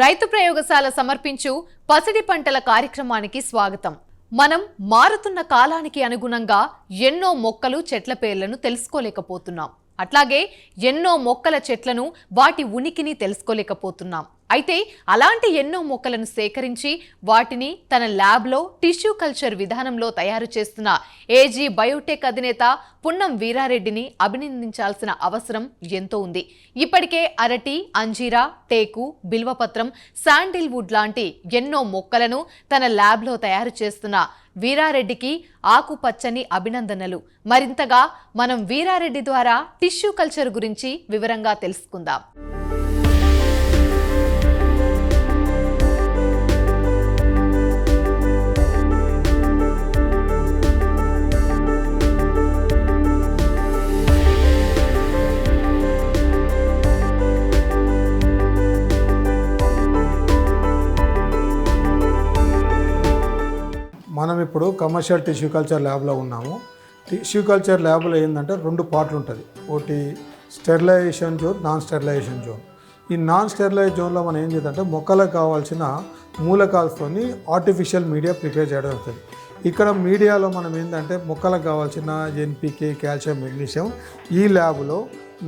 రైతు ప్రయోగశాల సమర్పించు పసిడి పంటల కార్యక్రమానికి స్వాగతం. మనం మారుతున్న కాలానికి అనుగుణంగా ఎన్నో మొక్కలు చెట్ల పేర్లను తెలుసుకోలేకపోతున్నాం. అట్లాగే ఎన్నో మొక్కల చెట్లను వాటి ఉనికిని తెలుసుకోలేకపోతున్నాం. అయితే అలాంటి ఎన్నో మొక్కలను సేకరించి వాటిని తన ల్యాబ్లో టిష్యూ కల్చర్ విధానంలో తయారు చేస్తున్న ఏజీ బయోటెక్ అధినేత పున్నం వీరారెడ్డిని అభినందించాల్సిన అవసరం ఎంతో ఉంది. ఇప్పటికే అరటి అంజీరా టేకు బిల్వపత్రం శాండిల్వుడ్ లాంటి ఎన్నో మొక్కలను తన ల్యాబ్లో తయారు చేస్తున్న వీరారెడ్డికి ఆకుపచ్చని అభినందనలు. మరింతగా మనం వీరారెడ్డి ద్వారా టిష్యూ కల్చర్ గురించి వివరంగా తెలుసుకుందాం. ఇప్పుడు కమర్షియల్ టిష్యూ కల్చర్ ల్యాబ్లో ఉన్నాము. టిష్యూ కల్చర్ ల్యాబ్లో ఏంటంటే రెండు పార్ట్లు ఉంటుంది. ఒకటి sterilization zone non sterilization zone ఈ నాన్ స్టెరిలైజ్ జోన్లో మనం ఏం చేద్దంటే మొక్కలకు కావాల్సిన మూలకాలతోని ఆర్టిఫిషియల్ మీడియా ప్రిపేర్ చేయడం జరుగుతుంది. ఇక్కడ మీడియాలో మనం ఏంటంటే మొక్కలకు కావాల్సిన ఎన్పికే కాల్షియం మెగ్నీషియం ఈ ల్యాబ్లో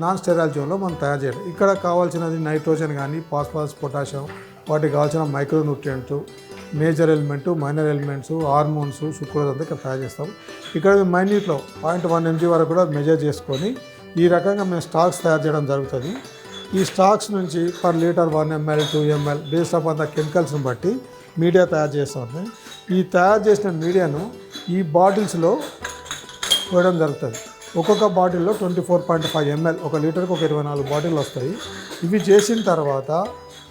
నాన్ స్టెరైల్ జోన్లో మనం తయారు చేయాలి ఇక్కడ కావాల్సినది నైట్రోజన్ కానీ ఫాస్ఫరస్ పొటాషియం వాటికి కావాల్సిన micronutrients major element minor elements hormones sucrose అంతా ఇక్కడ తయారు చేస్తాం ఇక్కడ మైన్యూట్లో పాయింట్ వన్ ఎంజీ వరకు కూడా మెజర్ చేసుకొని ఈ రకంగా మేము స్టాక్స్ తయారు చేయడం జరుగుతుంది. ఈ స్టాక్స్ నుంచి per litre one ML two ML based off అంత కెమికల్స్ని బట్టి మీడియా తయారు చేస్తాము ఈ తయారు చేసిన మీడియాను ఈ బాటిల్స్లో పోయడం జరుగుతుంది. ఒక్కొక్క బాటిల్లో twenty four point five ML ఒక లీటర్కి ఒక ఇరవై నాలుగు బాటిల్ వస్తాయి. ఇవి చేసిన తర్వాత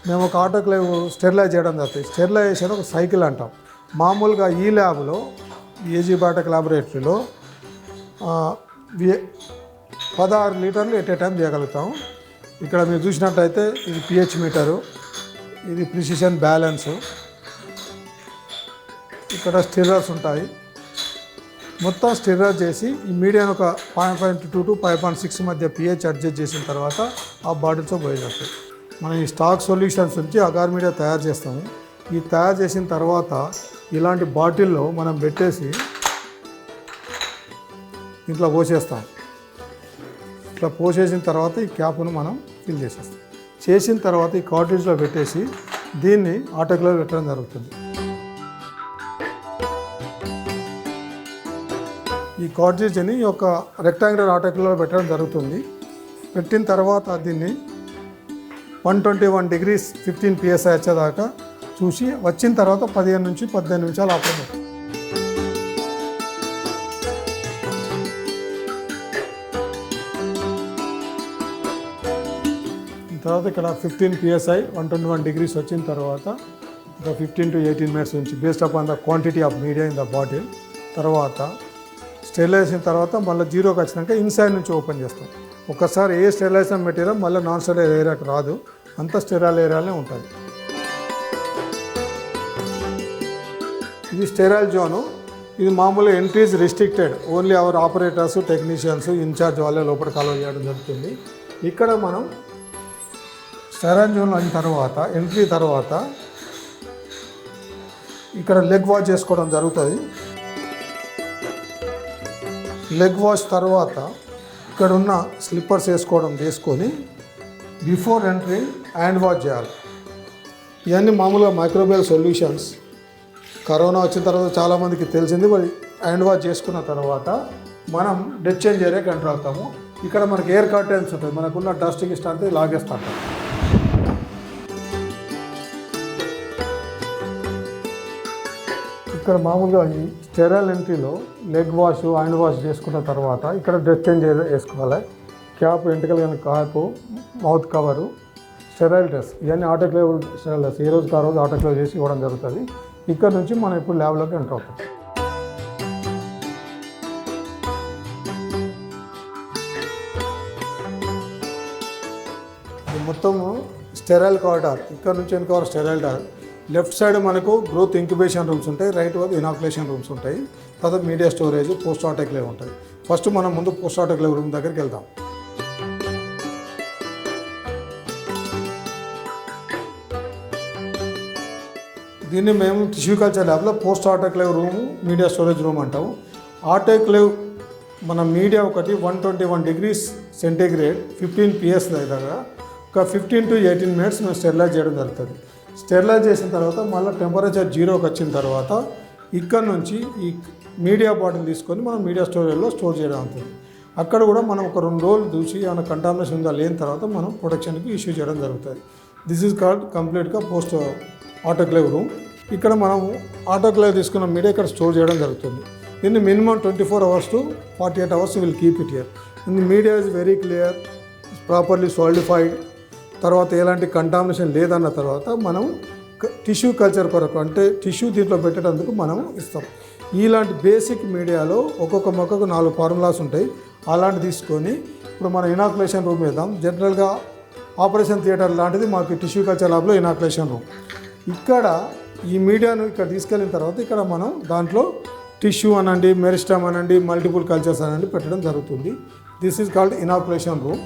మేము ఒక ఆటోక్లేవ్ స్టెరిలైజ్ చేయడం జరుగుతుంది. స్టెరిలైజేషన్ ఒక సైకిల్ అంటాం. మామూలుగా ఈ ల్యాబ్లో ఏజీ బాటక్ ల్యాబొరేటరీలో పదహారు లీటర్లు ఎట్ ఏ టైం చేయగలుగుతాం ఇక్కడ మీరు చూసినట్టయితే ఇది పిహెచ్ మీటరు ఇది ప్రిసిషన్ బ్యాలెన్సు. ఇక్కడ స్టిర్రర్స్ ఉంటాయి. మొత్తం స్టిర్రర్ చేసి ఈ మీడియాను ఒక point point two to five point six మధ్య పిహెచ్ అడ్జస్ట్ చేసిన తర్వాత ఆ బాటిల్స్తో పోయినట్టు మనం ఈ స్టాక్ సొల్యూషన్స్ నుంచి అగార్ మీడియా తయారు చేస్తాము. ఈ తయారు చేసిన తర్వాత ఇలాంటి బాటిల్లో మనం పెట్టేసి ఇంట్లో పోసేస్తాం. ఇట్లా పోసేసిన తర్వాత ఈ క్యాప్ను మనం ఫిల్ చేసేస్తాం. చేసిన తర్వాత ఈ కాటేజ్లో పెట్టేసి దీన్ని ఆటోలో పెట్టడం జరుగుతుంది. ఈ కాటేజ్ని ఒక రెక్టాంగులర్ ఆటోలో పెట్టడం జరుగుతుంది. పెట్టిన తర్వాత దీన్ని one twenty one degrees fifteen PSI వచ్చేదాకా చూసి వచ్చిన తర్వాత పదిహేను నుంచి పద్దెనిమిది నిమిషాలు ఆపండి. తర్వాత ఇక్కడ fifteen PSI one twenty one degrees వచ్చిన తర్వాత ఒక ఫిఫ్టీన్ టు ఎయిటీన్ మినిట్స్ నుంచి based upon the quantity of media in the bottle తర్వాత స్టెరిలైజ్ అయిన తర్వాత మళ్ళీ జీరోకి వచ్చినాక ఇన్సైడ్ నుంచి ఓపెన్ చేస్తాం. ఒకసారి ఏ స్టెరిలైజేషన్ మెటీరియల్ మళ్ళీ నాన్ స్టెరైల్ ఏరియాకి రాదు అంత స్టెరైల్ ఏరియాలే ఉంటుంది. ఇది స్టెరైల్ జోను. ఇది మామూలుగా entries restricted. Only our operators technicians incharge వాళ్ళే లోపల కాలువ చేయడం జరుగుతుంది. ఇక్కడ మనం స్టెరైల్ జోన్ అయిన తర్వాత ఎంట్రీ తర్వాత ఇక్కడ లెగ్ వాష్ చేసుకోవడం జరుగుతుంది. లెగ్ వాష్ తర్వాత ఇక్కడ ఉన్న స్లిప్పర్స్ వేసుకోవడం చేసుకొని బిఫోర్ ఎంట్రీ హ్యాండ్ వాష్ చేయాలి. ఇవన్నీ మామూలుగా మైక్రోబియల్ సొల్యూషన్స్ కరోనా వచ్చిన తర్వాత చాలామందికి తెలిసింది మరి హ్యాండ్ వాష్ చేసుకున్న తర్వాత మనం డెత్ చేంజ్ ఏరియాకి ఎంటర్ అవుతాము. ఇక్కడ మనకి ఎయిర్ కర్టెన్స్ ఉంటాయి మనకున్న డస్ట్ గిస్ట్ అంతా లాగేస్తాం. ఇక్కడ మామూలుగా ఈ స్టెరైల్ ఎంట్రీలో లెగ్ వాష్ హ్యాండ్ వాష్ చేసుకున్న తర్వాత ఇక్కడ డ్రెస్ చేంజ్ వేసుకోవాలి క్యాప్ వెంటకలు కానీ cap mouth cover sterile dress ఇవన్నీ ఆటోక్లేవ్ స్టెరైల్ డ్రెస్. ఏ రోజుకి ఆ రోజు ఆటోక్లేవ్ చేసి ఇవ్వడం జరుగుతుంది. ఇక్కడ నుంచి మనం ఇప్పుడు ల్యాబ్లోకి ఎంటర్ అవుతాం. మొత్తము స్టెరైల్ కారిడార్. ఇక్కడ నుంచి వెనుక స్టెరైల్ డార్. లెఫ్ట్ సైడ్ మనకు గ్రోత్ ఇంక్యుబేషన్ రూమ్స్ ఉంటాయి రైట్ వద్ద ఇనాక్యులేషన్ రూమ్స్ ఉంటాయి తర్వాత మీడియా స్టోరేజ్ పోస్ట్ ఆటోక్లేవ్ ఉంటాయి. ఫస్ట్ మనం ముందు పోస్ట్ ఆటోక్లేవ్ రూమ్ దగ్గరికి వెళ్దాం. దీన్ని మేము టిష్యూ కల్చర్ ల్యాబ్లో post autoclave room media storage room అంటాము. ఆటోక్లేవ్ మన మీడియా ఒకటి one twenty one degrees centigrade fifteen PS దగ్గర ఒక ఫిఫ్టీన్ టు ఎయిటీన్ మినిట్స్ మేము స్టెరిలైజ్ చేయడం జరుగుతుంది. స్టెరిలైజ్ చేసిన తర్వాత మళ్ళీ టెంపరేచర్ జీరోకి వచ్చిన తర్వాత ఇక్కడ నుంచి ఈ మీడియా బాటిల్ తీసుకొని మనం మీడియా స్టోరేజ్లో స్టోర్ చేయడం అవుతుంది. అక్కడ కూడా మనం ఒక రెండు రోజులు చూసి ఏమైనా కంటామినేషన్ ఉందా లేని తర్వాత మనం ప్రొడక్షన్కి ఇష్యూ చేయడం జరుగుతుంది. దిస్ ఈజ్ కాల్డ్ కంప్లీట్గా పోస్ట్ ఆటోక్లేవ్ రూమ్ ఇక్కడ మనం ఆటోక్లేవ్ తీసుకున్న మీడియా ఇక్కడ స్టోర్ చేయడం జరుగుతుంది. దీన్ని minimum twenty four hours to forty eight hours will keep it year in media is very clear properly solidified తర్వాత ఎలాంటి కంటామినేషన్ లేదన్న తర్వాత మనం టిష్యూ కల్చర్ కొరకు అంటే టిష్యూ దీంట్లో పెట్టేటందుకు మనం ఇస్తాం. ఇలాంటి బేసిక్ మీడియాలో ఒక్కొక్క మొక్కకు నాలుగు ఫార్ములాస్ ఉంటాయి. అలాంటి తీసుకొని ఇప్పుడు మనం ఇనాకులేషన్ రూమ్ వేద్దాం. జనరల్గా ఆపరేషన్ థియేటర్ లాంటిది మాకు టిష్యూ కల్చర్ ల్యాబ్లో ఇనాకులేషన్ రూమ్ ఇక్కడ ఈ మీడియాను ఇక్కడ తీసుకెళ్ళిన తర్వాత ఇక్కడ మనం దాంట్లో టిష్యూ అనండి మెరిస్టమ్ అనండి మల్టిపుల్ కల్చర్స్ అనండి పెట్టడం జరుగుతుంది. This is called inoculation room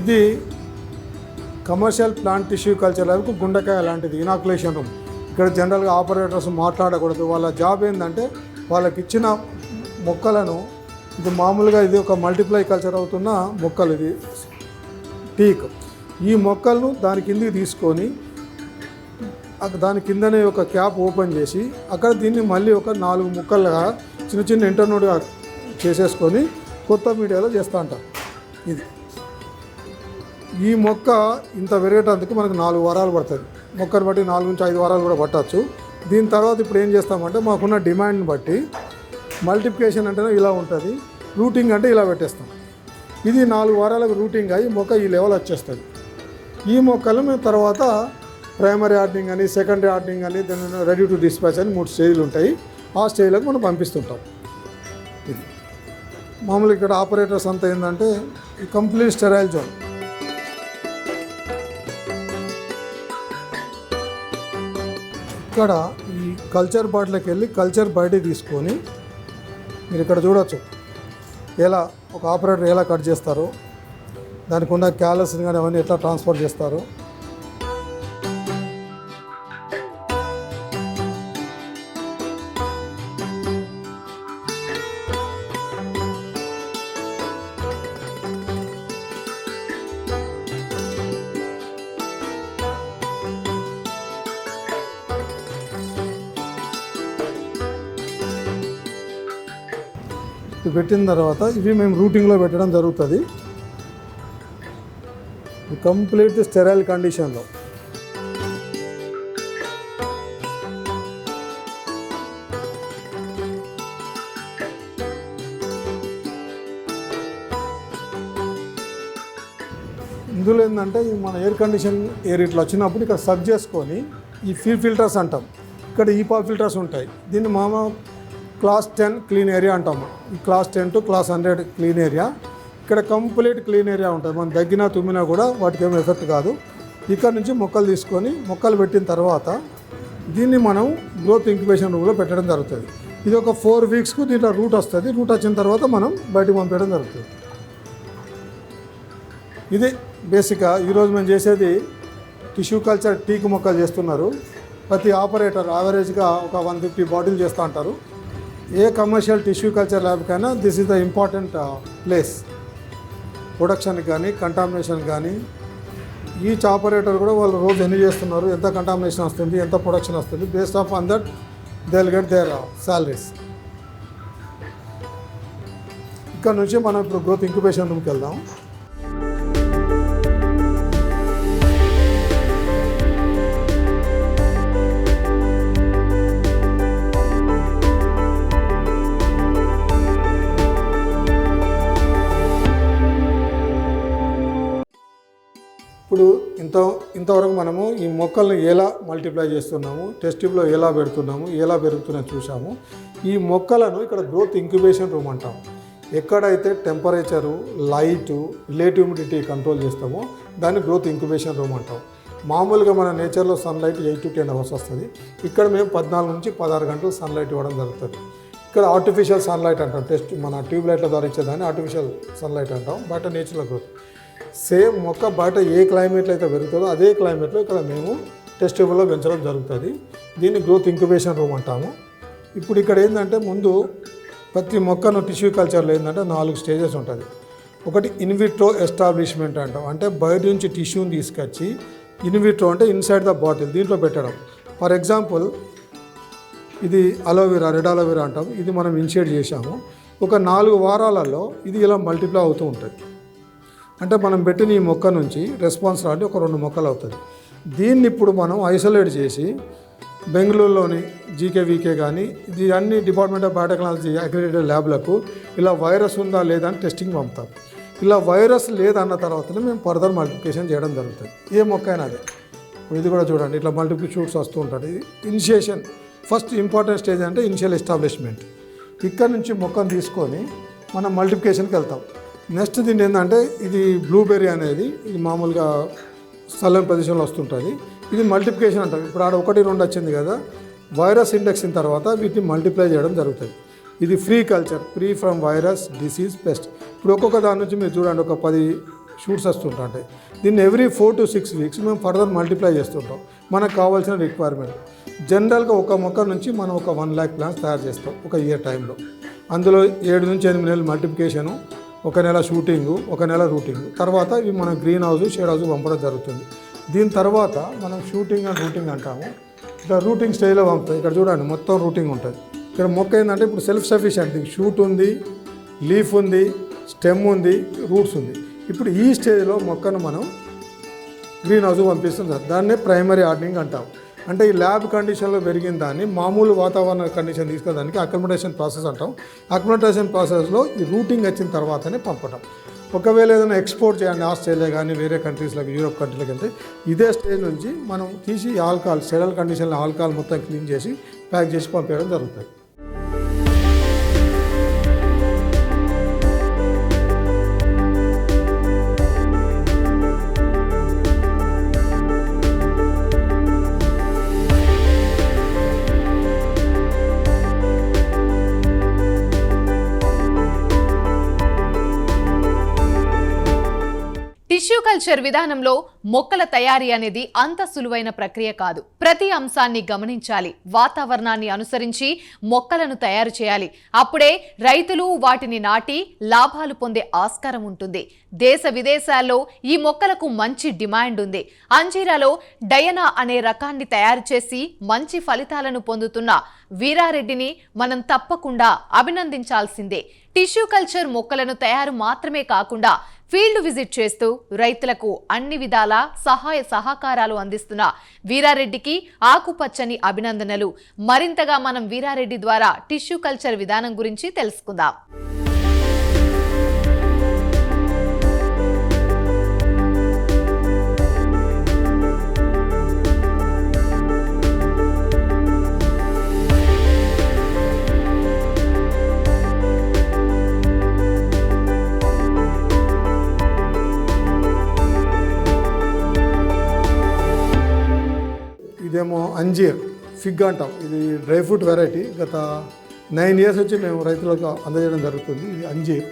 ఇది కమర్షియల్ ప్లాంట్ టిష్యూ కల్చర్ వరకు గుండెకాయ లాంటిది ఇనాకులేషన్ రూమ్ ఇక్కడ జనరల్గా ఆపరేటర్స్ మాట్లాడకూడదు. వాళ్ళ జాబ్ ఏంటంటే వాళ్ళకి ఇచ్చిన మొక్కలను ఇది మామూలుగా ఇది ఒక మల్టిప్లై కల్చర్ అవుతున్న మొక్కలు ఇది టీక్ ఈ మొక్కలను దాని కిందికి తీసుకొని దాని కిందనే ఒక క్యాప్ ఓపెన్ చేసి అక్కడ దీన్ని మళ్ళీ ఒక నాలుగు ముక్కలుగా చిన్న చిన్న ఇంటర్నోడ్గా చేసేసుకొని కొత్త మీడియాలో చేస్తూ ఉంటారు ఇది. ఈ మొక్క ఇంత పెరిగేటందుకు మనకు నాలుగు వారాలు పడుతుంది. మొక్కను బట్టి నాలుగు నుంచి ఐదు వారాలు కూడా పట్టచ్చు. దీని తర్వాత ఇప్పుడు ఏం చేస్తామంటే మాకున్న డిమాండ్ని బట్టి మల్టిప్లికేషన్ అంటేనే ఇలా ఉంటుంది. రూటింగ్ అంటే ఇలా పెట్టేస్తాం. ఇది నాలుగు వారాలకు రూటింగ్ అయ్యి మొక్క ఈ లెవెల్ వచ్చేస్తుంది. ఈ మొక్కలు మేము తర్వాత ప్రైమరీ ఆర్డరింగ్ అని సెకండరీ ఆర్డరింగ్ అని దాని రెడీ టు డిస్పాచ్ అని మూడు స్టేజ్లు ఉంటాయి. ఆ స్టేజ్లకు మనం పంపిస్తుంటాం. ఇది. మామూలుగా ఇక్కడ ఆపరేటర్స్ అంతా ఏంటంటే కంప్లీట్ స్టెరైల్ జోన్. ఇక్కడ ఈ కల్చర్ బాటిల్కి వెళ్ళి కల్చర్ బయటికి తీసుకొని మీరు ఇక్కడ చూడొచ్చు. ఎలా ఒక ఆపరేటర్ ఎలా కట్ చేస్తారో దానికి ఉన్న క్యాలస్ కానీ అవన్నీ ఎట్లా ట్రాన్స్ఫర్ చేస్తారు. ఇవి పెట్టిన తర్వాత ఇవి మేము రూటింగ్లో పెట్టడం జరుగుతుంది. కంప్లీట్ స్టెరైల్ కండిషన్లో. ఇందులో ఏంటంటే మన ఎయిర్ కండిషన్ ఎయిర్ ఇట్లా వచ్చినప్పుడు ఇక్కడ సబ్ చేసుకొని ఈ ఫీ ఫిల్టర్స్ అంటాం. ఇక్కడ ఈపా ఫిల్టర్స్ ఉంటాయి. దీన్ని మామ క్లాస్ టెన్ క్లీన్ ఏరియా అంటాము class ten to class hundred clean area. ఇక్కడ కంప్లీట్ క్లీన్ ఏరియా ఉంటుంది. మనం దగ్గినా తుమ్మినా కూడా వాటికి ఏమి ఎఫెక్ట్ కాదు. ఇక్కడ నుంచి మొక్కలు తీసుకొని మొక్కలు పెట్టిన తర్వాత దీన్ని మనం గ్రోత్ ఇంక్యుబేషన్ రూమ్లో పెట్టడం జరుగుతుంది. ఇది ఒక ఫోర్ వీక్స్కు దీంట్లో రూట్ వస్తుంది. రూట్ వచ్చిన తర్వాత మనం బయటకు పంపించడం జరుగుతుంది. ఇది బేసిక్గా ఈరోజు మేము చేసేది టిష్యూ కల్చర్ టీక్ మొక్కలు చేస్తున్నారు. ప్రతి ఆపరేటర్ యావరేజ్గా ఒక వన్ ఫిఫ్టీ బాటిల్ చేస్తూ ఉంటారు ఏ కమర్షియల్ టిష్యూ కల్చర్ ల్యాబ్ కైనా this is the important place ప్రొడక్షన్కి కానీ కంటామినేషన్ కానీ ఈచ్ ఆపరేటర్ కూడా వాళ్ళు రోజు ఎన్ని చేస్తున్నారు ఎంత కంటామినేషన్ వస్తుంది ఎంత ప్రొడక్షన్ వస్తుంది based of on that they will get their salaries ఇక్కడ నుంచి మనం ఇప్పుడు గ్రోత్ ఇంక్యుబేషన్ రూమ్కి వెళ్దాం. ఇంత ఇంతవరకు మనము ఈ మొక్కల్ని ఎలా మల్టిప్లై చేస్తున్నాము టెస్ట్ ట్యూబ్లో ఎలా పెడుతున్నాము ఎలా పెరుగుతున్నాయో చూసాము ఈ మొక్కలను ఇక్కడ గ్రోత్ ఇంక్యుబేషన్ రూమ్ అంటాం. ఎక్కడైతే temperature light relative humidity control చేస్తామో దాన్ని గ్రోత్ ఇంక్యుబేషన్ రూమ్ అంటాం. మామూలుగా మన నేచర్లో sunlight eight to ten hours వస్తుంది. ఇక్కడ మేము పద్నాలుగు నుంచి పదహారు గంటలు సన్లైట్ ఇవ్వడం జరుగుతుంది. ఇక్కడ ఆర్టిఫిషియల్ సన్లైట్ అంటాం. టెస్ట్ మన ట్యూబ్ లైట్ల ద్వారా ఇచ్చేదాన్ని ఆర్టిఫిషియల్ సన్లైట్ అంటాం. బట్ నేచురల్ గ్రోత్ సేమ్ మొక్క బయట ఏ క్లైమేట్లో అయితే పెరుగుతుందో అదే క్లైమేట్లో ఇక్కడ మేము టెస్ట్ ట్యూబ్లో పెంచడం జరుగుతుంది. దీన్ని గ్రోత్ ఇంక్యుబేషన్ రూమ్ అంటాము. ఇప్పుడు ఇక్కడ ఏంటంటే ముందు ప్రతి మొక్కను టిష్యూ కల్చర్లో ఏంటంటే నాలుగు స్టేజెస్ ఉంటుంది. ఒకటి ఇన్విట్రో ఎస్టాబ్లిష్మెంట్ అంటాం. అంటే బయట నుంచి టిష్యూని తీసుకొచ్చి ఇన్విట్రో అంటే ఇన్సైడ్ ద బాటిల్ దీంట్లో పెట్టడం. ఫర్ ఎగ్జాంపుల్ ఇది aloe vera red aloe vera అంటాం. ఇది మనం ఇన్షియేట్ చేశాము. ఒక నాలుగు వారాలలో ఇది ఇలా మల్టిప్లై అవుతూ ఉంటుంది. అంటే మనం పెట్టిన ఈ మొక్క నుంచి రెస్పాన్స్ రావాలి ఒక రెండు మొక్కలు అవుతుంది దీన్ని ఇప్పుడు మనం ఐసోలేట్ చేసి బెంగళూరులోని జీకే వీకే కానీ ఇది అన్ని డిపార్ట్మెంట్ ఆఫ్ బయోటెక్నాలజీ అక్రిడేటెడ్ ల్యాబ్లకు ఇలా వైరస్ ఉందా లేదా అని టెస్టింగ్ పంపుతాం. ఇలా వైరస్ లేదన్న తర్వాతనే మేము ఫర్దర్ మల్టిప్లికేషన్ చేయడం జరుగుతుంది. ఏ మొక్క అయినా అదే. ఇది కూడా చూడండి ఇట్లా మల్టిపుల్ షూట్స్ వస్తూ ఉంటాడు ఇది ఇనిషియేషన్ ఫస్ట్ ఇంపార్టెంట్ స్టేజ్ అంటే ఇనిషియల్ ఎస్టాబ్లిష్మెంట్. ఇక్కడ నుంచి మొక్కను తీసుకొని మనం మల్టిప్లికేషన్కి వెళ్తాం. నెక్స్ట్ దీన్ని ఏంటంటే ఇది బ్లూబెర్రీ అనేది ఇది మామూలుగా స్థలం ప్రదేశంలో వస్తుంటుంది. ఇది మల్టిప్లికేషన్ అంటాం ఇప్పుడు ఆడ ఒకటి రెండు వచ్చింది కదా వైరస్ ఇండెక్స్ తర్వాత వీటిని మల్టిప్లై చేయడం జరుగుతుంది. ఇది free culture free from virus disease pest. ఇప్పుడు ఒక్కొక్క దాని నుంచి మీరు చూడండి ఒక పది షూట్స్ వస్తుంటాయి దీన్ని every four to six weeks మేము ఫర్దర్ మల్టిప్లై చేస్తుంటాం. మనకు కావాల్సిన రిక్వైర్మెంట్. జనరల్గా ఒక మొక్క నుంచి మనం ఒక వన్ ల్యాక్ ప్లాన్స్ తయారు చేస్తాం ఒక ఇయర్ టైంలో. అందులో ఏడు నుంచి ఎనిమిది నెలలు మల్టిప్లికేషను ఒక నెల షూటింగు ఒక నెల రూటింగ్. తర్వాత ఇవి మన గ్రీన్ హౌస్ షేడ్ హౌస్ పంపడం జరుగుతుంది. దీని తర్వాత మనం షూటింగ్ అండ్ రూటింగ్ అంటాము. ఇక్కడ రూటింగ్ స్టేజ్లో పంపుతాయి ఇక్కడ చూడండి మొత్తం రూటింగ్ ఉంటుంది. ఇక్కడ మొక్క ఏంటంటే ఇప్పుడు సెల్ఫ్ సఫిషియెంట్ షూట్ ఉంది లీఫ్ ఉంది స్టెమ్ ఉంది రూట్స్ ఉంది. ఇప్పుడు ఈ స్టేజ్లో మొక్కను మనం గ్రీన్ హౌస్ పంపిస్తుంది దాన్నే ప్రైమరీ ఆర్డనింగ్ అంటాం అంటే ఈ ల్యాబ్ కండిషన్లో పెరిగిన దాన్ని మామూలు వాతావరణ కండిషన్ తీసుకెళ్ళడానికి అకమిడేషన్ ప్రాసెస్ అంటాం. అకమిడేషన్ ప్రాసెస్లో ఈ రూటింగ్ వచ్చిన తర్వాతనే పంపటం. ఒకవేళ ఏదైనా ఎక్స్పోర్ట్ చేయండి ఆస్ట్రేలియా కానీ వేరే కంట్రీస్లోకి యూరోప్ కంట్రీలకు వెళ్తే ఇదే స్టేజ్ నుంచి మనం తీసి ఆల్కహాల్ సెడల్ కండిషన్లో ఆల్కహాల్ మొత్తం క్లీన్ చేసి ప్యాక్ చేసి పంపించడం జరుగుతుంది. టిష్యూ కల్చర్ విధానంలో మొక్కల తయారీ అనేది అంత సులువైన ప్రక్రియ కాదు. ప్రతి అంశాన్ని గమనించాలి. వాతావరణాన్ని అనుసరించి మొక్కలను తయారు చేయాలి. అప్పుడే రైతులు వాటిని నాటి లాభాలు పొందే ఆస్కారం ఉంటుంది. దేశ విదేశాల్లో ఈ మొక్కలకు మంచి డిమాండ్ ఉంది. అంజీరాలో డయనా అనే రకాన్ని తయారు చేసి మంచి ఫలితాలను పొందుతున్న వీరారెడ్డిని మనం తప్పకుండా అభినందించాల్సిందే. టిష్యూ కల్చర్ మొక్కలను తయారు మాత్రమే కాకుండా ఫీల్డ్ విజిట్ చేస్తూ రైతులకు అన్ని విధాల సహాయ సహకారాలు అందిస్తున్న వీరారెడ్డికి ఆకుపచ్చని అభినందనలు. మరింతగా మనం వీరారెడ్డి ద్వారా టిష్యూ కల్చర్ విధానం గురించి తెలుసుకుందాం. ఇదేమో అంజీర్ ఫిగ్ అంటాం. ఇది డ్రై ఫ్రూట్ వెరైటీ. గత నైన్ ఇయర్స్ వచ్చి మేము రైతులకు అందజేయడం జరుగుతుంది. ఇది అంజీర్.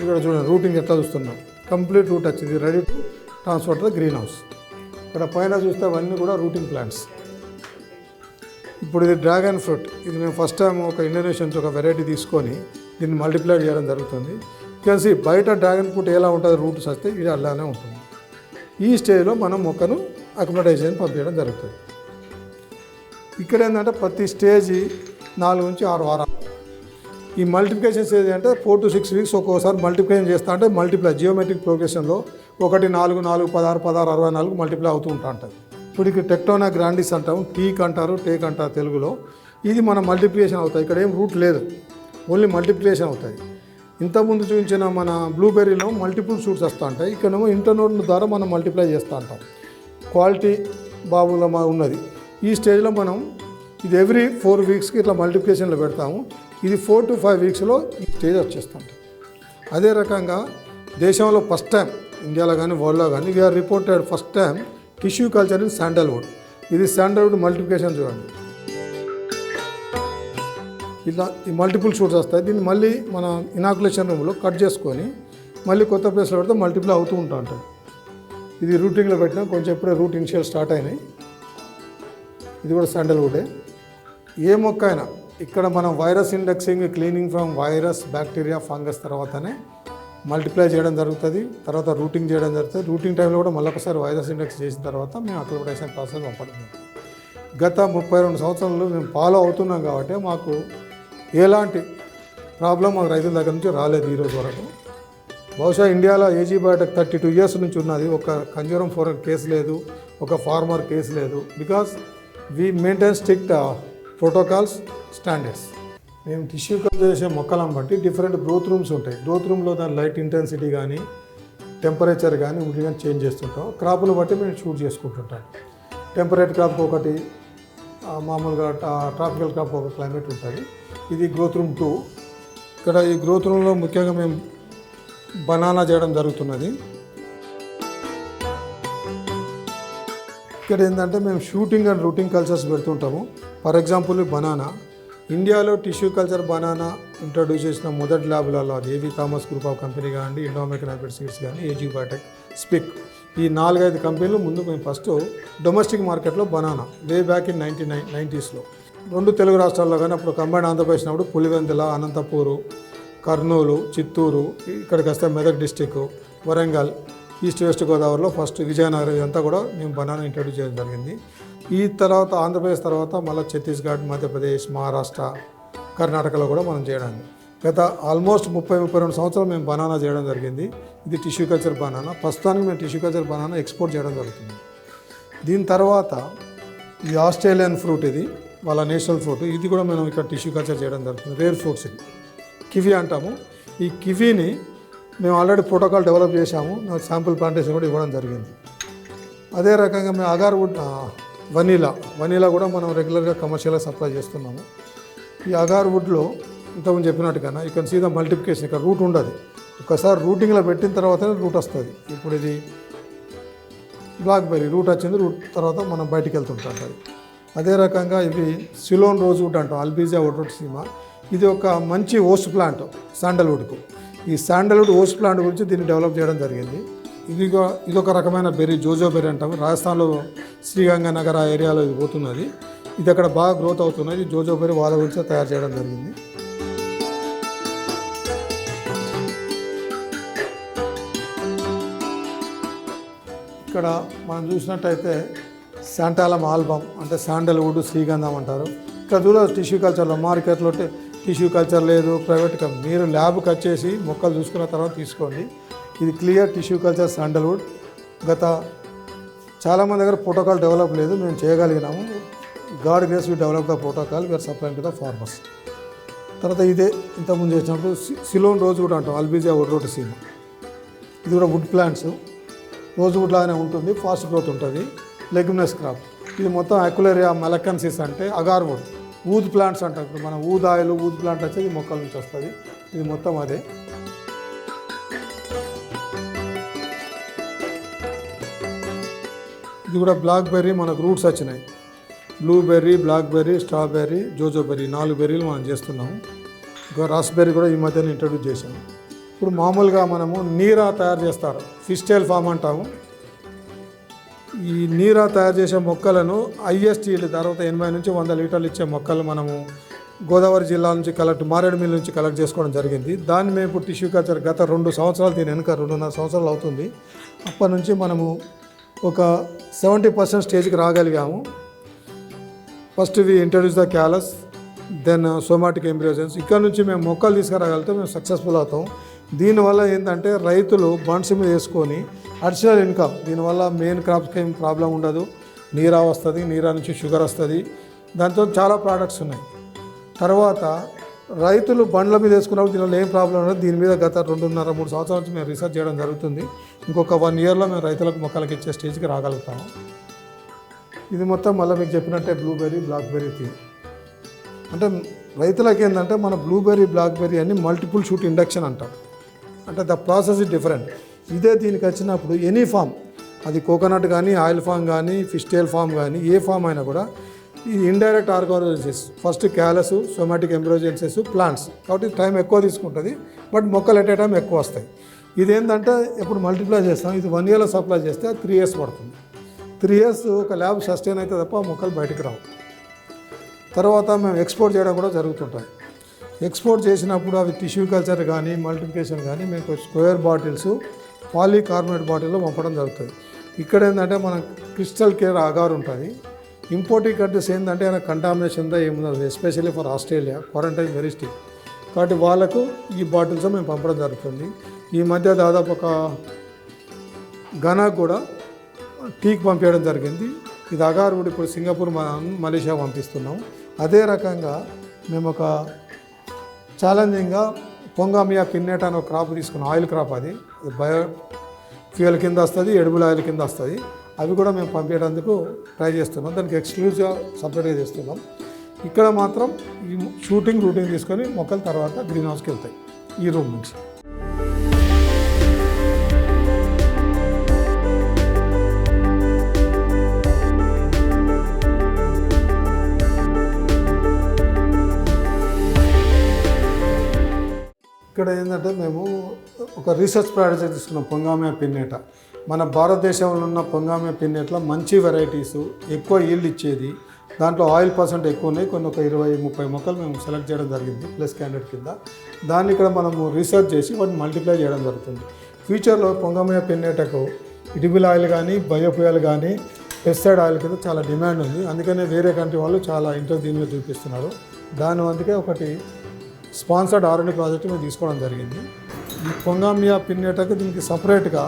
ఇక్కడ చూడండి రూటింగ్ ఎట్లా చూస్తున్నాం. కంప్లీట్ రూట్ వచ్చింది. Ready to transfer the green house. ఇక్కడ పైన చూస్తే అవన్నీ కూడా రూటింగ్ ప్లాంట్స్. ఇప్పుడు ఇది డ్రాగన్ ఫ్రూట్. ఇది మేము ఫస్ట్ టైం ఒక ఇండోనేషియన్స్ ఒక వెరైటీ తీసుకొని దీన్ని మల్టిప్లై చేయడం జరుగుతుంది. కలిసి బయట డ్రాగన్ ఫ్రూట్ ఎలా ఉంటుంది రూట్స్ వస్తే ఇది అలానే ఉంటుంది. ఈ స్టేజ్లో మనం మొక్కను అకమడైజేషన్ పంపించడం జరుగుతుంది. ఇక్కడ ఏంటంటే ప్రతి స్టేజ్ నాలుగు నుంచి ఆరు వారాలు. ఈ మల్టిప్లికేషన్ స్టేజ్ అంటే ఫోర్ టు సిక్స్ వీక్స్ ఒక్కోసారి మల్టిప్లికేషన్ చేస్తా అంటే మల్టిప్లై జియోమెట్రిక్ ప్రోగ్రెషన్లో ఒకటి నాలుగు నాలుగు పదహారు పదహారు అరవై నాలుగు మల్టిప్లై అవుతూ ఉంటా ఉంటుంది ఇప్పుడు ఇక్కడ టెక్టోనా గ్రాండిస్ అంటాం టీక్ అంటారు టేక్ అంటారు తెలుగులో. ఇది మన మల్టిప్లికేషన్ అవుతాయి. ఇక్కడ ఏం రూట్ లేదు. ఓన్లీ మల్టిప్లికేషన్ అవుతుంది ఇంతకుముందు చూపించిన మన బ్లూబెర్రీలో మల్టిపుల్ షూట్స్ వస్తూ ఉంటాయి ఇక్కడేమో ఇంటర్నోడ్ ద్వారా మనం మల్టిప్లై చేస్తూ ఉంటాం. క్వాలిటీ బాబులో మా ఉన్నది. ఈ స్టేజ్లో మనం ఇది ఎవ్రీ ఫోర్ వీక్స్కి ఇట్లా మల్టిప్లికేషన్లో పెడతాము. ఇది ఫోర్ టు ఫైవ్ వీక్స్లో ఈ స్టేజ్ వచ్చేస్తాం. అదే రకంగా దేశంలో ఫస్ట్ టైం ఇండియాలో కానీ వరల్డ్లో కానీ we're reported first time tissue culture in sandalwood ఇది శాండల్వుడ్ మల్టిప్లికేషన్ చూడండి. ఇలా ఈ మల్టిపుల్ షూట్స్ వస్తాయి. దీన్ని మళ్ళీ మన ఇనాకులేషన్ రూమ్లో కట్ చేసుకొని మళ్ళీ కొత్త ప్లేస్లో పెడితే మల్టిపుల్ అవుతూ ఉంటా ఉంటుంది ఇది రూటింగ్లో పెట్టినా కొంచెం ఇప్పుడే రూట్ ఇనిషియల్ స్టార్ట్ అయినాయి. ఇది కూడా శాండల్వుడే ఏ. మొక్క అయినా ఇక్కడ మనం virus indexing cleaning from virus bacteria fungus తర్వాతనే మల్టిప్లై చేయడం జరుగుతుంది. తర్వాత రూటింగ్ చేయడం జరుగుతుంది. రూటింగ్ టైంలో కూడా మళ్ళొకసారి వైరస్ ఇండెక్స్ చేసిన తర్వాత మేము అక్లిబిటేషన్ ప్రాసెస్ పంపడం గత ముప్పై రెండు సంవత్సరాలు మేము ఫాలో అవుతున్నాం కాబట్టి మాకు ఎలాంటి ప్రాబ్లం మాకు రైతుల దగ్గర నుంచి రాలేదు ఈరోజు వరకు. బహుశా ఇండియాలో AG biotech thirty two years నుంచి ఉన్నది. ఒక కంజూరం ఫోర్ కేసు లేదు ఒక ఫార్మర్ కేసు లేదు. Because we maintain strict protocols standards. మేము టిష్యూ కల్చర్ చేసే మొక్కలను బట్టి డిఫరెంట్ గ్రోత్ రూమ్స్ ఉంటాయి. గ్రోత్ రూమ్లో దాని లైట్ ఇంటెన్సిటీ కానీ టెంపరేచర్ కానీ ఉండి కానీ చేంజ్ చేస్తుంటాం. క్రాప్ను బట్టి మేము షూట్ చేసుకుంటుంటాం. టెంపరేట్ క్రాప్ ఒకటి మామూలుగా ట్రాపికల్ క్రాప్ ఒక క్లైమేట్ ఉంటుంది. ఇది గ్రోత్ రూమ్ టూ. ఇక్కడ ఈ గ్రోత్ రూమ్లో ముఖ్యంగా మేము బనానా చేయడం జరుగుతున్నది. ఇక్కడ ఏంటంటే మేము shooting and rooting cultures పెడుతుంటాము. For example banana. ఇండియాలో టిష్యూ కల్చర్ బనానా ఇంట్రడ్యూస్ చేసిన మొదటి ల్యాబ్లలో అది ఏవి? థామస్ గ్రూప్ ఆఫ్ కంపెనీ కానీ ఇండో అమెరికన్ కానీ ఏజీ బయోటెక్ స్పిక్. ఈ నాలుగైదు కంపెనీలు ముందు మేము ఫస్ట్ డొమెస్టిక్ మార్కెట్లో banana way back in ninety nine నైంటీస్లో రెండు తెలుగు రాష్ట్రాల్లో కానీ అప్పుడు కంబైన్ ఆంధ్రప్రదేశ్ అప్పుడు పులివెందుల అనంతపూరు కర్నూలు చిత్తూరు ఇక్కడికి వస్తే Medak district Warangal east west గోదావరిలో ఫస్ట్ విజయనగరం ఇదంతా కూడా మేము బనానా ఇంట్రడ్యూస్ చేయడం జరిగింది. ఈ తర్వాత ఆంధ్రప్రదేశ్ తర్వాత మళ్ళీ ఛత్తీస్గఢ్ మధ్యప్రదేశ్ మహారాష్ట్ర కర్ణాటకలో కూడా మనం చేయడానికి గత ఆల్మోస్ట్ ముప్పై ముప్పై రెండు సంవత్సరాలు మేము బనానా చేయడం జరిగింది. ఇది టిష్యూ కల్చర్ బనానా. ప్రస్తుతానికి మేము టిష్యూ కల్చర్ బనానా ఎక్స్పోర్ట్ చేయడం జరుగుతుంది. దీని తర్వాత ఈ ఆస్ట్రేలియన్ ఫ్రూట్ ఇది. వాళ్ళ నేషనల్ ఫ్రూట్ ఇది కూడా మనం ఇక్కడ టిష్యూ కల్చర్ చేయడం జరుగుతుంది. రేర్ ఫ్రూట్స్ ఇది. కివీ అంటాము. ఈ కివీని మేము ఆల్రెడీ ప్రోటోకాల్ డెవలప్ చేశాము. శాంపుల్ ప్లాంటేషన్ కూడా ఇవ్వడం జరిగింది. అదే రకంగా మేము అగార్ వుడ్ వనీలా. వనీలా కూడా మనం రెగ్యులర్గా కమర్షియల్గా సప్లై చేస్తున్నాము. ఈ అగార్ వుడ్లో ఇంతకుముందు చెప్పినట్టుగా ఇక్కడ సీదా మల్టిప్లికేషన్. ఇక్కడ రూట్ ఉండదు. ఒకసారి రూటింగ్లో పెట్టిన తర్వాతనే రూట్ వస్తుంది. ఇప్పుడు ఇది బ్లాక్బెర్రీ రూట్ వచ్చింది రూట్ తర్వాత మనం బయటికి వెళ్తుంటాం. అది అదే రకంగా ఇవి సిలోన్ రోజు వుడ్ అంటాం అల్బీజియా వుడ్ సీమ ఇది ఒక మంచి ఓస్ట్ ప్లాంట్ శాండల్వుడ్కు. ఈ శాండల్వుడ్ ఓస్ట్ ప్లాంట్ గురించి దీన్ని డెవలప్ చేయడం జరిగింది. ఇది ఇదొక ఇది ఒక రకమైన బెర్రీ జోజో బెర్రీ అంటాము. రాజస్థాన్లో శ్రీగంగానగర్ ఆ ఏరియాలో ఇది పోతున్నది. ఇది అక్కడ బాగా గ్రోత్ అవుతున్నది. జోజో బెర్రీ వాళ్ళ గురించి తయారు చేయడం జరిగింది. ఇక్కడ మనం చూసినట్టయితే శాంటాలం ఆల్బమ్ అంటే శాండల్వుడ్ శ్రీగంధం అంటారు. ఇక్కడ చూడదు టిష్యూ కల్చర్లో మార్కెట్లో టిష్యూ కల్చర్ లేదు ప్రైవేట్ మీరు ల్యాబ్కి వచ్చేసి మొక్కలు చూసుకున్న తర్వాత తీసుకోండి. ఇది క్లియర్ టిష్యూ కల్చర్ శాండల్వుడ్. గత చాలామంది దగ్గర ప్రోటోకాల్ డెవలప్ లేదు మేము చేయగలిగినాము. God grace we develop the protocol we're supplying to the farmers. తర్వాత ఇదే ఇంతకుముందు చేసినప్పుడు సి- సిలోన్ రోజు కూడా అంటాం అల్బీజియా వుడ్ రోడ్ సీన్. ఇది కూడా వుడ్ ప్లాంట్స్. రోజు వుడ్ లాగానే ఉంటుంది ఫాస్ట్ గ్రోత్ ఉంటుంది. Leguminous crop. ఇది మొత్తం అక్యులేరియా మెలకన్సిస్ అంటే అగార్వుడ్ ఊద్ ప్లాంట్స్ అంటారు. ఇప్పుడు మన ఊద్ ఆయిల్ ఊద్ ప్లాంట్ వచ్చేది మొక్కల నుంచి వస్తుంది. ఇది మొత్తం అదే. ఇది కూడా బ్లాక్ బెర్రీ మనకు రూట్స్ వచ్చినాయి. బ్లూబెర్రీ బ్లాక్బెర్రీ స్ట్రాబెర్రీ జోజోబెర్రీ నాలుగు బెర్రీలు మనం చేస్తున్నాము. ఇంకా రాస్బెర్రీ కూడా ఈ మధ్యన ఇంట్రడ్యూస్ చేశాము. ఇప్పుడు మామూలుగా మనము నీరా తయారు చేస్తారు. ఫిస్టైల్ ఫామ్ అంటాము. ఈ నీరా తయారు చేసే మొక్కలను ఐఎస్టీలు తర్వాత ఎనభై నుంచి వంద లీటర్లు ఇచ్చే మొక్కలు మనము గోదావరి జిల్లా నుంచి కలెక్ట్ మారేడుమిల్లి నుంచి కలెక్ట్ చేసుకోవడం జరిగింది. దాన్ని మేము ఇప్పుడు టిష్యూ కల్చర్ గత రెండు సంవత్సరాలు దీని వెనుక రెండున్నర సంవత్సరాలు అవుతుంది. అప్పటి నుంచి మనము ఒక సెవెంటీ పర్సెంట్ స్టేజ్కి రాగలిగాము. First we introduce the callus then somatic embryogenesis ఇక్కడ నుంచి మేము మొక్కలు తీసుకురాగలిగితే మేము సక్సెస్ఫుల్ అవుతాం. దీనివల్ల ఏంటంటే రైతులు బండ్స్ మీద వేసుకొని అడిషనల్ ఇన్కమ్ దీనివల్ల మెయిన్ క్రాప్స్కి ఏం ప్రాబ్లం ఉండదు. నీరా వస్తుంది నీరా నుంచి షుగర్ వస్తుంది. దాంతో చాలా ప్రోడక్ట్స్ ఉన్నాయి. తర్వాత రైతులు బండ్ల మీద వేసుకున్నప్పుడు దీనివల్ల ఏం ప్రాబ్లం ఉండదు. దీని మీద గత రెండున్నర మూడు సంవత్సరాల నుంచి మేము రీసెర్చ్ చేయడం జరుగుతుంది. ఇంకొక వన్ ఇయర్లో మేము రైతులకు మొక్కలకి ఇచ్చే స్టేజ్కి రాగలుగుతాము. ఇది మొత్తం మళ్ళీ మీకు చెప్పినట్టే బ్లూబెర్రీ బ్లాక్బెర్రీ థీమ్ అంటే రైతులకి ఏంటంటే మన బ్లూబెర్రీ బ్లాక్బెర్రీ అని మల్టిపుల్ షూట్ ఇండక్షన్ అంటాం అంటే ద ప్రాసెస్ ఇస్ డిఫరెంట్ ఇదే దీనికి వచ్చినప్పుడు ఎనీ ఫామ్ అది కోకోనట్ కానీ ఆయిల్ ఫామ్ కానీ ఫిష్ టేల్ ఫామ్ కానీ ఏ ఫామ్ అయినా కూడా ఈ indirect organogenesis first callus somatic embryogenesis plants. కాబట్టి టైం ఎక్కువ తీసుకుంటుంది బట్ మొక్కలు ఎట్ ఏ టైం ఎక్కువ వస్తాయి. ఇదేంటంటే ఇప్పుడు మల్టిప్లై చేస్తాం ఇది వన్ ఇయర్లో సప్లై చేస్తే త్రీ ఇయర్స్ పడుతుంది. త్రీ ఇయర్స్ ఒక ల్యాబ్ సస్టైన్ అయితే తప్ప మొక్కలు బయటకు రావు. తర్వాత మేము ఎక్స్పోర్ట్ చేయడం కూడా జరుగుతుంటాయి. ఎక్స్పోర్ట్ చేసినప్పుడు అవి టిష్యూ కల్చర్ కానీ మల్టిప్లికేషన్ కానీ మేము స్క్వేర్ బాటిల్స్ పాలీకార్బోనేట్ బాటిల్లో పంపడం జరుగుతుంది. ఇక్కడ ఏంటంటే మన క్రిస్టల్ కేర్ ఆగారు ఉంటుంది ఇంపోర్టింగ్ కంట్రీస్ ఏంటంటే ఆయన కంటామినేషన్ ఏముంది especially for Australia quarantine very strict కాబట్టి వాళ్ళకు ఈ బాటిల్స్ మేము పంపడం జరుగుతుంది. ఈ మధ్య దాదాపు ఒక ఘనాకు కూడా టీకి పంపించడం జరిగింది. ఇది అగారు కూడా ఇప్పుడు సింగపూర్ మలేషియా పంపిస్తున్నాం. అదే రకంగా మేము ఒక ఛాలెంజింగ్గా పొంగామియా పిన్నెట్ అనే ఒక క్రాప్ తీసుకున్నాం. ఆయిల్ క్రాప్ అది. బయో ఫ్యూయల్ కింద వస్తుంది ఎడుబుల్ ఆయిల్ కింద వస్తుంది. అవి కూడా మేము పంపించేటందుకు ట్రై చేస్తున్నాం. దానికి ఎక్స్క్లూజివ్గా సపరేట్గా చేస్తున్నాం. ఇక్కడ మాత్రం ఈ షూటింగ్ రూటింగ్ తీసుకొని మొక్కల తర్వాత గ్రీన్ హౌస్కి వెళ్తాయి. ఈ రూమ్ నుంచి. ఇక్కడ ఏంటంటే మేము ఒక రీసెర్చ్ ప్రాజెక్ట్ తీసుకున్నాం పొంగామే పిన్నేట. మన భారతదేశంలో ఉన్న పొంగామే పిన్నేట్ల మంచి వెరైటీస్ ఎక్కువ ఈల్డ్ ఇచ్చేది. దాంట్లో ఆయిల్ పర్సెంట్ ఎక్కువ ఉన్నాయి కొన్ని ఒక ఇరవై ముప్పై మొక్కలు మేము సెలెక్ట్ చేయడం జరిగింది ప్లస్ క్యాండిడేట్ కింద. దాన్ని ఇక్కడ మనము రీసెర్చ్ చేసి వాటిని మల్టిప్లై చేయడం జరుగుతుంది. ఫ్యూచర్లో పొంగమయ్య పిన్నేటకు ఇటిబుల్ ఆయిల్ కానీ బయోఫ్యూయల్ కానీ పెస్టైడ్ ఆయిల్ కింద చాలా డిమాండ్ ఉంది. అందుకనే వేరే కంట్రీ వాళ్ళు చాలా ఇంట్రెస్ట్ దీని మీద చూపిస్తున్నారు. దాని అందుకే ఒకటి స్పాన్సర్డ్ ఆర్ఎండి ప్రాజెక్ట్ మేము తీసుకోవడం జరిగింది. ఈ కొంగామియా పిన్నేటకు దీనికి సపరేట్గా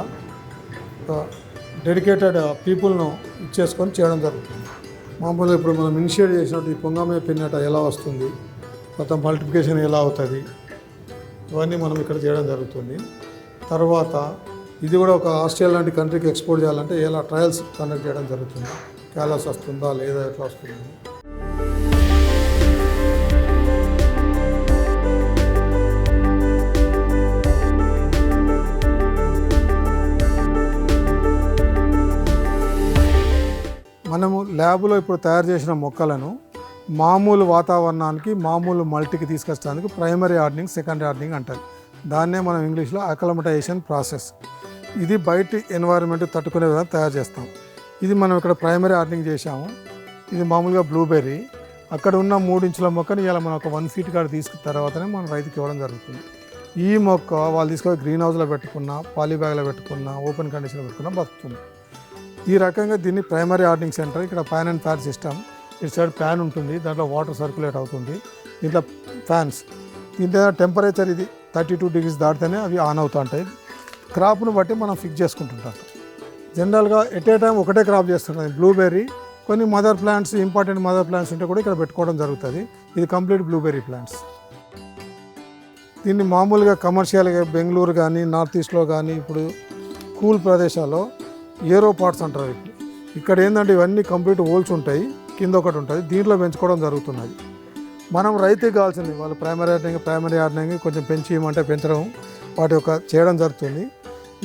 డెడికేటెడ్ పీపుల్ను ఇచ్చేసుకొని చేయడం జరుగుతుంది. మామూలుగా ఇప్పుడు మనం ఇనిషియేట్ చేసినట్టు ఈ పొంగామియా పిన్నేట ఎలా వస్తుంది మొత్తం మల్టిప్లికేషన్ ఎలా అవుతుంది ఇవన్నీ మనం ఇక్కడ చేయడం జరుగుతుంది. తర్వాత ఇది కూడా ఒక ఆస్ట్రేలియా లాంటి కంట్రీకి ఎక్స్పోర్ట్ చేయాలంటే ఎలా ట్రయల్స్ కండక్ట్ చేయడం జరుగుతుంది. క్యాలస్ వస్తుందా లేదా ఎట్లా వస్తుంది మనము ల్యాబ్లో ఇప్పుడు తయారు చేసిన మొక్కలను మామూలు వాతావరణానికి మామూలు మల్టీకి తీసుకొచ్చడానికి ప్రైమరీ హార్డనింగ్ సెకండరీ హార్డనింగ్ అంటారు. దాన్నే మనం ఇంగ్లీష్లో అకలమటైజేషన్ ప్రాసెస్. ఇది బయట ఎన్వైరన్మెంట్ తట్టుకునే విధంగా తయారు చేస్తాం. ఇది మనం ఇక్కడ ప్రైమరీ హార్డనింగ్ చేసాము ఇది మామూలుగా బ్లూబెర్రీ. అక్కడ ఉన్న మూడు ఇంచుల మొక్కని ఇలా మనం ఒక వన్ ఫీట్ కాడ తీసుకున్న తర్వాతనే మనం రైతుకి ఇవ్వడం జరుగుతుంది. ఈ మొక్క వాళ్ళు తీసుకొని గ్రీన్ హౌస్లో పెట్టుకున్న పాలీ బ్యాగ్లో పెట్టుకున్న ఓపెన్ కండిషన్లో పెట్టుకున్న బతుకుతుంది. ఈ రకంగా దీన్ని ప్రైమరీ ఆర్డింగ్ సెంటర్ ఇక్కడ ప్యాన్ అండ్ ఫ్యాన్ సిస్టమ్ ఇటు సైడ్ ఫ్యాన్ ఉంటుంది దాంట్లో వాటర్ సర్క్యులేట్ అవుతుంది. దీంట్లో ఫ్యాన్స్ దీంట్లో టెంపరేచర్ ఇది థర్టీ టూ డిగ్రీస్ దాటితేనే అవి ఆన్ అవుతూ ఉంటాయి క్రాప్ను బట్టి మనం ఫిక్స్ చేసుకుంటుంటాం. జనరల్గా ఎట్ ఏ టైం ఒకటే క్రాప్ చేస్తుంటుంది బ్లూబెర్రీ కొన్ని mother plants important mother plants ఉంటే కూడా ఇక్కడ పెట్టుకోవడం జరుగుతుంది. ఇది కంప్లీట్ బ్లూబెర్రీ ప్లాంట్స్ దీన్ని మామూలుగా కమర్షియల్గా బెంగళూరు కానీ నార్త్ ఈస్ట్లో కానీ ఇప్పుడు కూల్ ప్రదేశాల్లో ఏరో పార్ట్స్ అంటారు ఇక్కడ ఏంటంటే ఇవన్నీ కంప్లీట్ హోల్స్ ఉంటాయి కింద ఒకటి ఉంటుంది. దీంట్లో పెంచుకోవడం జరుగుతున్నది. మనం రైతుకి కావాల్సింది వాళ్ళు ప్రైమరీ ఆర్డనింగ్ ప్రైమరీ ఆర్డనింగ్ కొంచెం పెంచి ఇవ్వమంటే పెంచడం వాటి యొక్క చేయడం జరుగుతుంది.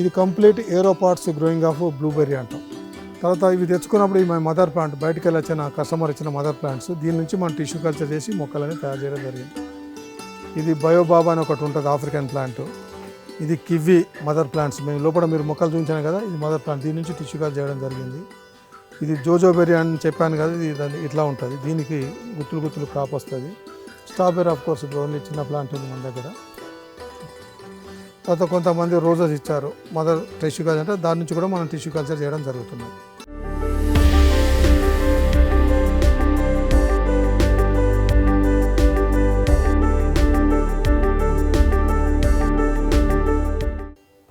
ఇది complete aero parts growing of blueberry అంటాం. తర్వాత ఇవి తెచ్చుకున్నప్పుడు ఈ మదర్ ప్లాంట్ బయటకు వెళ్ళి వచ్చిన కస్టమర్ ఇచ్చిన మదర్ ప్లాంట్స్ దీని నుంచి మనం టిష్యూ కల్చర్ చేసి మొక్కలని తయారు చేయడం జరిగింది. ఇది బయోబాబా అని ఒకటి ఉంటుంది ఆఫ్రికన్ ప్లాంట్. ఇది కివ్వి మదర్ ప్లాంట్స్. మేము లోపల మీరు మొక్కలు చూపించాను కదా ఇది మదర్ ప్లాంట్. దీని నుంచి టిష్యూ కాల్ చేయడం జరిగింది. ఇది జోజోబెర్రీ అని చెప్పాను కదా ఇది దాన్ని ఇట్లా ఉంటుంది. దీనికి గుత్తులు గుత్తులు క్రాప్ వస్తుంది. స్ట్రాబెర్రీ ఆఫ్ కోర్స్ ఇప్పుడు ఓన్లీ చిన్న ప్లాంట్ ఉంది మన దగ్గర. తర్వాత కొంతమంది రోజెస్ ఇచ్చారు. మదర్ టిష్యూ కల్చర్ అంటే దాని నుంచి కూడా మనం టిష్యూ కల్చర్ చేయడం జరుగుతుంది.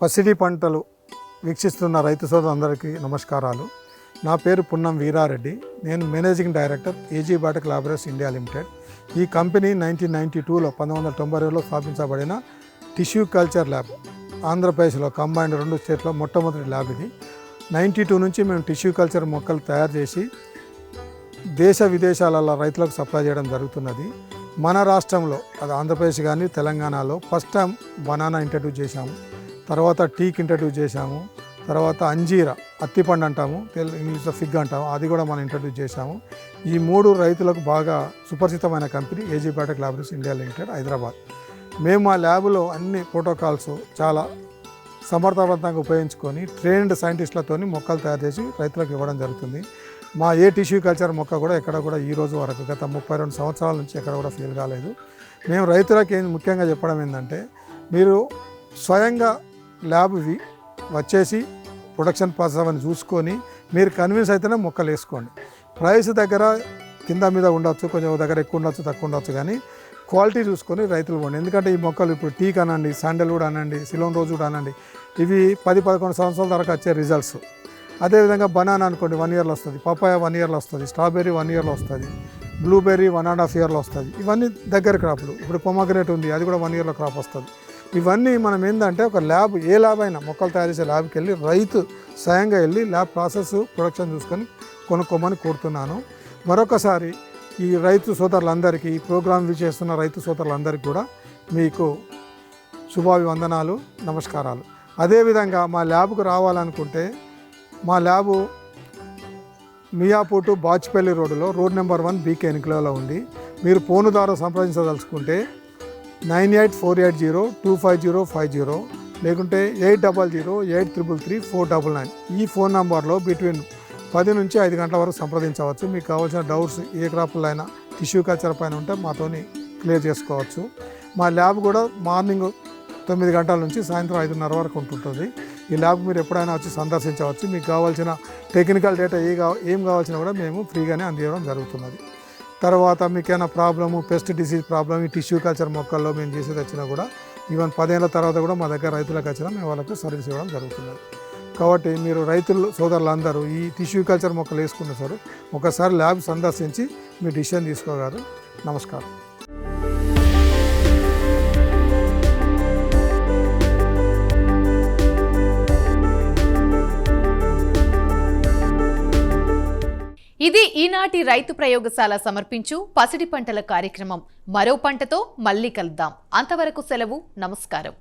పసిడి పంటలు వీక్షిస్తున్న రైతు సోదరులందరికీ నమస్కారాలు. నా పేరు పున్నం వీరారెడ్డి. నేను managing director AG biotech laboratories India limited. ఈ కంపెనీ నైన్టీన్ నైంటీ టూలో పంతొమ్మిది వందల తొంభై రెండులో స్థాపించబడిన టిష్యూ కల్చర్ ల్యాబ్. ఆంధ్రప్రదేశ్లో కంబైన్డ్ రెండు స్టేట్లో మొట్టమొదటి ల్యాబ్ ఇది. నైంటీ టూ నుంచి మేము టిష్యూ కల్చర్ మొక్కలు తయారు చేసి దేశ విదేశాలలో రైతులకు సప్లై చేయడం జరుగుతున్నది. మన రాష్ట్రంలో అది ఆంధ్రప్రదేశ్ కానీ తెలంగాణలో ఫస్ట్ టైం బనానా ఇంట్రడ్యూస్ చేశాము. తర్వాత టీక్ ఇంట్రడ్యూస్ చేశాము. తర్వాత అంజీర అత్తిపండు అంటాము తెలుగు ఇంగ్లీష్లో ఫిగ్ అంటాము అది కూడా మనం ఇంట్రడ్యూస్ చేశాము. ఈ మూడు రైతులకు బాగా సుపరిచితమైన company AG biotech laboratories India limited Hyderabad. మేము మా ల్యాబ్లో అన్ని ప్రోటోకాల్స్ చాలా సమర్థవంతంగా ఉపయోగించుకొని ట్రైన్డ్ సైంటిస్టులతో మొక్కలు తయారు చేసి రైతులకు ఇవ్వడం జరుగుతుంది. మా ఏ టిష్యూ కల్చర్ మొక్క కూడా ఎక్కడ కూడా ఈ రోజు వరకు గత ముప్పై రెండు సంవత్సరాల నుంచి ఎక్కడ కూడా ఫెయిల్ కాలేదు. మేము రైతులకు ఏం ముఖ్యంగా చెప్పడం ఏంటంటే మీరు స్వయంగా ల్యాబ్వి వచ్చేసి ప్రొడక్షన్ ప్రాసెస్ అవన్నీ చూసుకొని మీరు కన్విన్స్ అయితేనే మొక్కలు వేసుకోండి. ప్రైస్ దగ్గర కింద మీద ఉండొచ్చు కొంచెం దగ్గర ఎక్కువ ఉండొచ్చు తక్కువ ఉండొచ్చు కానీ క్వాలిటీ చూసుకొని రైతులు పోండి. ఎందుకంటే ఈ మొక్కలు ఇప్పుడు టీక్ అనండి శాండల్వుడ్ అనండి సిలోన్ రోజు కూడా అనండి. ఇవి పది పదకొండు సంవత్సరాల వరకు వచ్చే రిజల్ట్స్. అదేవిధంగా బనానా అనుకోండి వన్ ఇయర్లో వస్తుంది. పపాయ వన్ ఇయర్లో వస్తుంది. స్ట్రాబెర్రీ వన్ ఇయర్లో వస్తుంది. బ్లూబెర్రీ వన్ అండ్ హాఫ్ ఇయర్లో వస్తుంది. ఇవన్నీ దగ్గర క్రాప్లు. ఇప్పుడు పొమగ్రనేట్ ఉంది అది కూడా వన్ ఇయర్లో క్రాప్ వస్తుంది. ఇవన్నీ మనం ఏంటంటే ఒక ల్యాబ్ ఏ ల్యాబ్ అయినా మొక్కలు తయారు చేసే ల్యాబ్కి వెళ్ళి రైతు స్వయంగా వెళ్ళి ల్యాబ్ ప్రాసెస్ ప్రొడక్షన్ చూసుకొని కొనుక్కోమని కోరుతున్నాను. మరొకసారి ఈ రైతు సోదరులందరికీ ఈ ప్రోగ్రాం చేస్తున్న రైతు సోదరులందరికీ కూడా మీకు శుభాభివందనాలు నమస్కారాలు. అదేవిధంగా మా ల్యాబ్కు రావాలనుకుంటే మా ల్యాబు మియాపూటు బాచ్పల్లి రోడ్డులో రోడ్ నెంబర్ వన్ బీకే ఎన్నికలలో ఉంది. మీరు ఫోను ద్వారా సంప్రదించదలుచుకుంటే nine eight four eight zero two five zero five zero లేకుంటే eight double zero eight triple three four double nine ఈ ఫోన్ నంబర్లో బిట్వీన్ పది నుంచి ఐదు గంటల వరకు సంప్రదించవచ్చు. మీకు కావాల్సిన డౌట్స్ ఏ క్రాప్లో అయినా టిష్యూ కల్చర్ పైన ఉంటే మాతోని క్లియర్ చేసుకోవచ్చు. మా ల్యాబ్ కూడా మార్నింగ్ తొమ్మిది గంటల నుంచి సాయంత్రం ఐదున్నర వరకు ఉంటుంటుంది. ఈ ల్యాబ్ మీరు ఎప్పుడైనా వచ్చి సందర్శించవచ్చు. మీకు కావాల్సిన టెక్నికల్ డేటా ఏ కావ ఏం కావాల్సినా కూడా మేము ఫ్రీగానే అందివ్వడం జరుగుతున్నది. తర్వాత మీకైనా ప్రాబ్లము పెస్ట్ డిసీజ్ ప్రాబ్లం ఈ టిష్యూ కల్చర్ మొక్కల్లో మేము చేసేది వచ్చినా కూడా ఈవెన్ పదేళ్ళ తర్వాత కూడా మా దగ్గర రైతులకు వచ్చినా మేము వాళ్ళకు సర్వీస్ ఇవ్వడం జరుగుతున్నది కాబట్టి మీరు రైతులు సోదరులందరూ ఈ టిష్యూ కల్చర్ మొక్కలు వేసుకున్న సార్ ఒకసారి ల్యాబ్ సందర్శించి మీ డిసిషన్ తీసుకోగలరు. నమస్కారం. ఇది ఈనాటి రైతు ప్రయోగశాల సమర్పించు పసిడి పంటల కార్యక్రమం. మరో పంటతో మళ్ళీ కలుద్దాం. అంతవరకు సెలవు. నమస్కారం.